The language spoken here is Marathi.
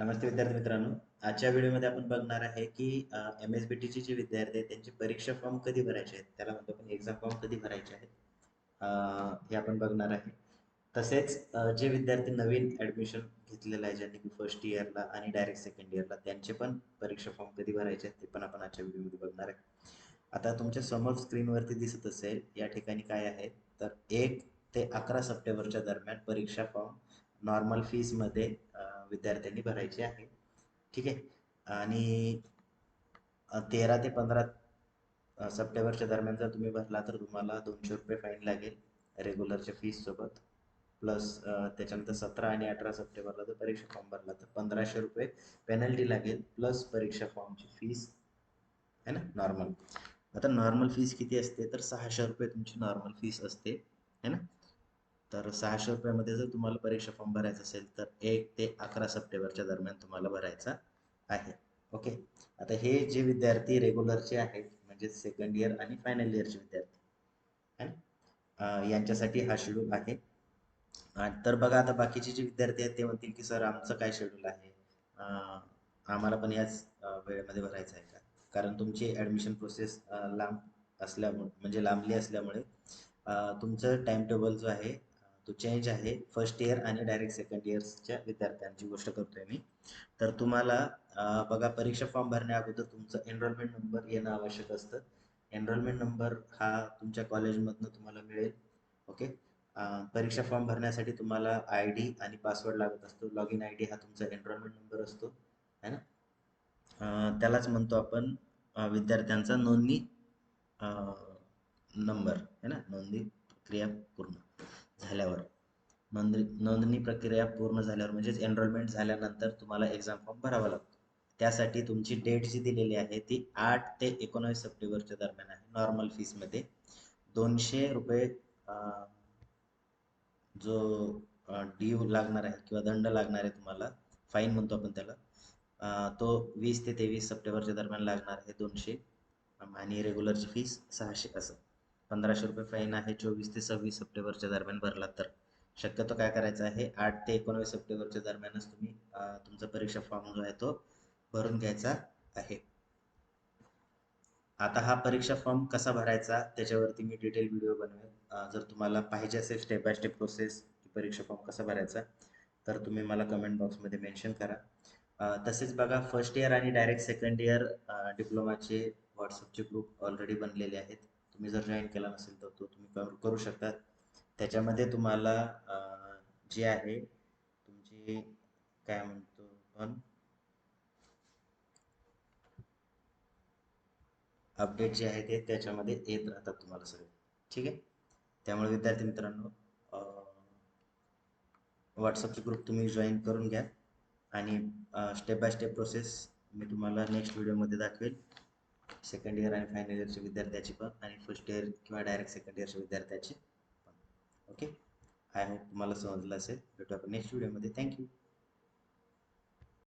नमस्ते विद्यार्थी मित्रांनो. आजच्या व्हिडिओमध्ये आपण बघणार आहे की एम एस बी टीचे जे विद्यार्थी आहेत त्यांची परीक्षा फॉर्म कधी भरायचे आहेत? त्याला म्हणतो आपण एक्झाम फॉर्म कधी भरायचे आहेत? हे आपण बघणार आहे. तसेच जे विद्यार्थी नवीन ॲडमिशन घेतलेलं आहे ज्यांनी की फर्स्ट इयरला आणि डायरेक्ट सेकंड इयरला त्यांचे पण परीक्षा फॉर्म कधी भरायचे आहेत ते पण आपण आजच्या व्हिडिओमध्ये बघणार आहे. आता तुमच्यासमोर स्क्रीनवरती दिसत असेल या ठिकाणी काय आहे? तर एक ते अकरा सप्टेंबरच्या दरम्यान परीक्षा फॉर्म नॉर्मल फीजमध्ये विद्यार्थ्यांनी भरायचे आहे. ठीक आहे? आणि तेरा ते पंधरा सप्टेंबरच्या दरम्यान जर तुम्ही भरला तर तुम्हाला दोनशे रुपये फाईन लागेल रेग्युलरच्या फीससोबत प्लस त्याच्यानंतर सतरा आणि अठरा सप्टेंबरला जर परीक्षा फॉर्म भरला तर पंधराशे रुपये पेनल्टी लागेल प्लस परीक्षा फॉर्मची फीस है ना? नॉर्मल आता नॉर्मल फीस किती असते? तर सहाशे रुपये तुमची नॉर्मल फीस असते है ना? तर सहाशे रुपयामध्ये जर तुम्हाला परीक्षा फॉर्म भरायचा असेल तर एक ते अकरा सप्टेंबरच्या दरम्यान तुम्हाला भरायचा आहे. ओके आता हे जे विद्यार्थी रेग्युलरचे आहेत म्हणजे सेकंड इयर आणि फायनल इयरचे विद्यार्थी है यांच्यासाठी हा शेड्यूल आहे. तर बघा आता बाकीचे जे विद्यार्थी आहेत ते म्हणतील की सर आमचं काय शेड्यूल आहे? आम्हाला पण याच वेळेमध्ये भरायचं आहे का? कारण तुमची ॲडमिशन प्रोसेस लांब असल्यामुळे म्हणजे लांबली असल्यामुळे तुमचं टाइम टेबल जो आहे तो चेंज आहे. फर्स्ट इयर आणि डायरेक्ट सेकंड इयर्सच्या विद्यार्थ्यांची गोष्ट करतोय मी. तर तुम्हाला बघा परीक्षा फॉर्म भरण्या अगोदर तुमचं एनरोलमेंट नंबर येणं आवश्यक असतं. एनरोलमेंट नंबर हा तुमच्या कॉलेजमधनं तुम्हाला मिळेल. ओके परीक्षा फॉर्म भरण्यासाठी तुम्हाला आय डी आणि पासवर्ड लागत असतो. लॉग इन आय डी हा तुमचा एनरोलमेंट नंबर असतो. है ना? त्यालाच म्हणतो आपण विद्यार्थ्यांचा नोंदणी नंबर है ना? नोंदणी प्रक्रिया पूर्ण. झाल्यावर. नोंदणी नोंदणी प्रक्रिया पूर्ण झाल्यावर म्हणजेच एनरोलमेंट झाल्यानंतर तुम्हाला एक्झाम फॉर्म भरावा लागतो. त्यासाठी तुमची डेट जी दिलेली आहे ती आठ ते एकोणावीस सप्टेंबरच्या दरम्यान आहे नॉर्मल फीसमध्ये दोनशे रुपये जो ड्यू लागणार आहे किंवा दंड लागणार आहे तुम्हाला फाईन म्हणतो आपण त्याला तो वीस ते तेवीस सप्टेंबरच्या दरम्यान लागणार आहे दोनशे आणि रेग्युलरची फीस सहाशे असं. पंधराशे रुपये फाईन आहे. चोवीस ते सव्वीस सप्टेंबरच्या दरम्यान भरला तर. शक्यतो काय करायचं आहे? आठ ते एकोणवीस सप्टेंबरच्या दरम्यानच तुम्ही तुमचा परीक्षा फॉर्म जो आहे तो भरून घ्यायचा आहे. आता हा परीक्षा फॉर्म कसा भरायचा त्याच्यावरती मी डिटेल व्हिडिओ बनवेल. जर तुम्हाला पाहिजे असेल स्टेप बाय स्टेप प्रोसेस परीक्षा फॉर्म कसा भरायचा तर तुम्ही मला कमेंट बॉक्समध्ये मेन्शन करा. तसेच बघा फर्स्ट इयर आणि डायरेक्ट सेकंड इयर डिप्लोमाचे व्हॉट्सअपचे ग्रुप ऑलरेडी बनलेले आहेत. तुम्ही जर जॉईन केला नसेल तर तो तुम्ही करू करू शकता त्याच्यामध्ये तुम्हाला जे आहे तुमची काय म्हणतो पण अपडेट जे आहे ते त्याच्यामध्ये येत राहतात तुम्हाला सगळे. ठीक आहे? त्यामुळे विद्यार्थी मित्रांनो व्हॉट्सअपचे ग्रुप तुम्ही जॉईन करून घ्या. आणि स्टेप बाय स्टेप प्रोसेस मी तुम्हाला नेक्स्ट व्हिडिओमध्ये दाखवेल. सेकंड इयर आणि फायनल इयरच्या विद्यार्थ्याची पण आणि फर्स्ट इयर किंवा डायरेक्ट सेकंड इयरच्या विद्यार्थ्याची पण. ओके आय होप तुम्हाला समजलं असेल. भेटू आपण नेक्स्ट व्हिडिओमध्ये थँक्यू